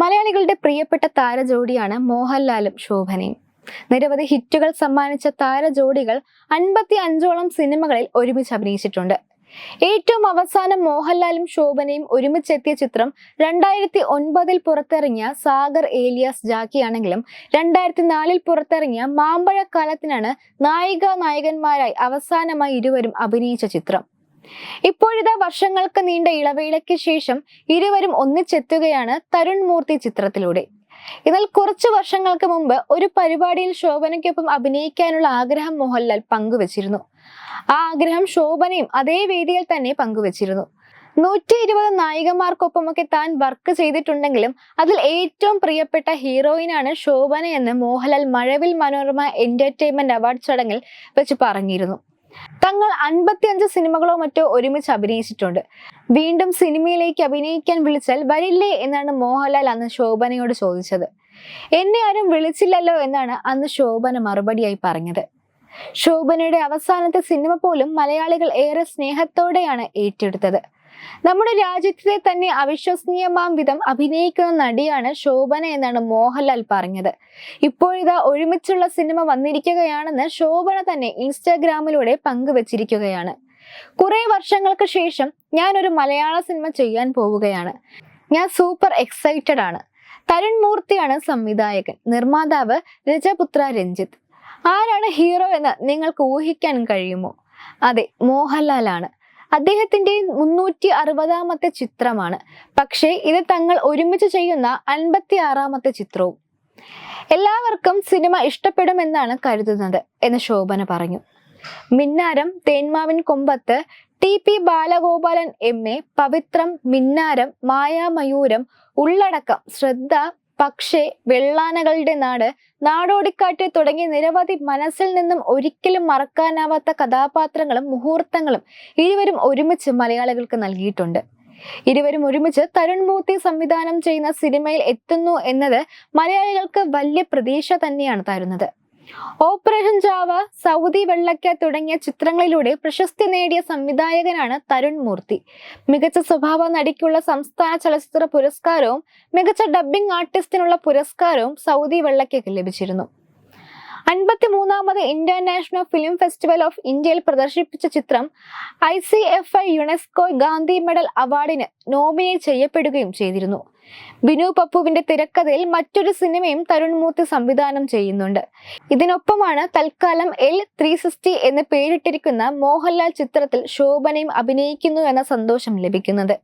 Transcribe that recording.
മലയാളികളുടെ പ്രിയപ്പെട്ട താരജോഡിയാണ് മോഹൻലാലും ശോഭനയും. നിരവധി ഹിറ്റുകൾ സമ്മാനിച്ച താരജോഡികൾ അൻപത്തി അഞ്ചോളം സിനിമകളിൽ ഒരുമിച്ച് അഭിനയിച്ചിട്ടുണ്ട്. ഏറ്റവും അവസാനം മോഹൻലാലും ശോഭനയും ഒരുമിച്ചെത്തിയ ചിത്രം രണ്ടായിരത്തി ഒൻപതിൽ പുറത്തിറങ്ങിയ സാഗർ ഏലിയാസ് ജാക്കിയാണെങ്കിലും രണ്ടായിരത്തി നാലിൽ പുറത്തിറങ്ങിയ മാമ്പഴക്കാലത്തിനാണ് നായിക നായകന്മാരായി അവസാനമായി ഇരുവരും അഭിനയിച്ച ചിത്രം. ഇപ്പോഴിതാ വർഷങ്ങൾക്ക് നീണ്ട ഇളവേളയ്ക്ക് ശേഷം ഇരുവരും ഒന്നിച്ചെത്തുകയാണ് തരുൺ മൂർത്തി ചിത്രത്തിലൂടെ. എന്നാൽ കുറച്ചു വർഷങ്ങൾക്ക് മുമ്പ് ഒരു പരിപാടിയിൽ ശോഭനയ്ക്കൊപ്പം അഭിനയിക്കാനുള്ള ആഗ്രഹം മോഹൻലാൽ പങ്കുവച്ചിരുന്നു. ആ ആഗ്രഹം ശോഭനയും അതേ വേദിയിൽ തന്നെ പങ്കുവച്ചിരുന്നു. നൂറ്റി ഇരുപത് നായികമാർക്കൊപ്പമൊക്കെ താൻ വർക്ക് ചെയ്തിട്ടുണ്ടെങ്കിലും അതിൽ ഏറ്റവും പ്രിയപ്പെട്ട ഹീറോയിനാണ് ശോഭന എന്ന് മോഹൻലാൽ മഴവിൽ മനോരമ എന്റർടൈൻമെന്റ് അവാർഡ് ചടങ്ങിൽ വെച്ച് പറഞ്ഞിരുന്നു. തങ്ങൾ അൻപത്തിയഞ്ച് സിനിമകളോ മറ്റോ ഒരുമിച്ച് അഭിനയിച്ചിട്ടുണ്ട്. വീണ്ടും സിനിമയിലേക്ക് അഭിനയിക്കാൻ വിളിച്ചാൽ വരില്ലേ എന്നാണ് മോഹൻലാൽ അന്ന് ശോഭനയോട് ചോദിച്ചത്. എന്നെ ആരും വിളിച്ചില്ലല്ലോ എന്നാണ് അന്ന് ശോഭന മറുപടിയായി പറഞ്ഞത്. ശോഭനയുടെ അവസാനത്തെ സിനിമ പോലും മലയാളികൾ ഏറെ സ്നേഹത്തോടെയാണ് ഏറ്റെടുത്തത്. നമ്മുടെ രാജ്യത്തെ തന്നെ അവിശ്വസനീയമാം വിധം അഭിനയിക്കുന്ന നടിയാണ് ശോഭന എന്നാണ് മോഹൻലാൽ പറഞ്ഞത്. ഇപ്പോഴിതാ ഒരുമിച്ചുള്ള സിനിമ വന്നിരിക്കുകയാണെന്ന് ശോഭന തന്നെ ഇൻസ്റ്റാഗ്രാമിലൂടെ പങ്കുവച്ചിരിക്കുകയാണ്. കുറെ വർഷങ്ങൾക്ക് ശേഷം ഞാൻ ഒരു മലയാള സിനിമ ചെയ്യാൻ പോവുകയാണ്. ഞാൻ സൂപ്പർ എക്സൈറ്റഡ് ആണ്. തരുൺ മൂർത്തിയാണ് സംവിധായകൻ. നിർമ്മാതാവ് രജപുത്ര രഞ്ജിത്ത്. ആരാണ് ഹീറോ എന്ന് നിങ്ങൾക്ക് ഊഹിക്കാൻ കഴിയുമോ? അതെ മോഹൻലാലാണ്. അദ്ദേഹത്തിന്റെ മുന്നൂറ്റി അറുപതാമത്തെ ചിത്രമാണ്. പക്ഷേ ഇത് തങ്ങൾ ഒരുമിച്ച് ചെയ്യുന്ന അൻപത്തി ആറാമത്തെ ചിത്രവും. എല്ലാവർക്കും സിനിമ ഇഷ്ടപ്പെടുമെന്നാണ് കരുതുന്നത് എന്ന് ശോഭന പറഞ്ഞു. Minnaram Thenmavin Kombath T P Balagopalan M A Pavithram Minnaram Mayamayooram Ulladakkam Shraddha പക്ഷേ വെള്ളാനകളുടെ നാട് നാടോടിക്കാറ്റ് തുടങ്ങി നിരവധി മനസ്സിൽ നിന്നും ഒരിക്കലും മറക്കാനാവാത്ത കഥാപാത്രങ്ങളും മുഹൂർത്തങ്ങളും ഇരുവരും ഒരുമിച്ച് മലയാളികൾക്ക് നൽകിയിട്ടുണ്ട്. ഇരുവരും ഒരുമിച്ച് തരുൺ മൂർത്തി സംവിധാനം ചെയ്യുന്ന സിനിമയിൽ എത്തുന്നു എന്നത് മലയാളികൾക്ക് വലിയ പ്രതീക്ഷ തന്നെയാണ് തരുന്നത്. ഓപ്പറേഷൻ ജാവ സൗദി വെള്ളക്ക തുടങ്ങിയ ചിത്രങ്ങളിലൂടെ പ്രശസ്തി നേടിയ സംവിധായകനാണ് തരുൺ മൂർത്തി. മികച്ച സ്വഭാവ നടിക്കുള്ള സംസ്ഥാന ചലച്ചിത്ര പുരസ്കാരവും മികച്ച ഡബ്ബിംഗ് ആർട്ടിസ്റ്റിനുള്ള പുരസ്കാരവും സൗദി വെള്ളക്കയ്ക്ക് ലഭിച്ചിരുന്നു. അൻപത്തി മൂന്നാമത് ഇന്റർനാഷണൽ ഫിലിം ഫെസ്റ്റിവൽ ഓഫ് ഇന്ത്യയിൽ പ്രദർശിപ്പിച്ച ചിത്രം I C F I UNESCO Gandhi medal അവാർഡിന് നോമിനേറ്റ് ചെയ്യപ്പെടുകയും ചെയ്തിരുന്നു. ബിനു പപ്പുവിന്റെ തിരക്കഥയിൽ മറ്റൊരു സിനിമയും തരുൺ മൂർത്തി സംവിധാനം ചെയ്യുന്നുണ്ട്. ഇതിനൊപ്പമാണ് തൽക്കാലം എൽ ത്രീ സിക്സ്റ്റി എന്ന് പേരിട്ടിരിക്കുന്ന മോഹൻലാൽ ചിത്രത്തിൽ ശോഭനയും അഭിനയിക്കുന്നു എന്ന സന്തോഷം ലഭിക്കുന്നത്.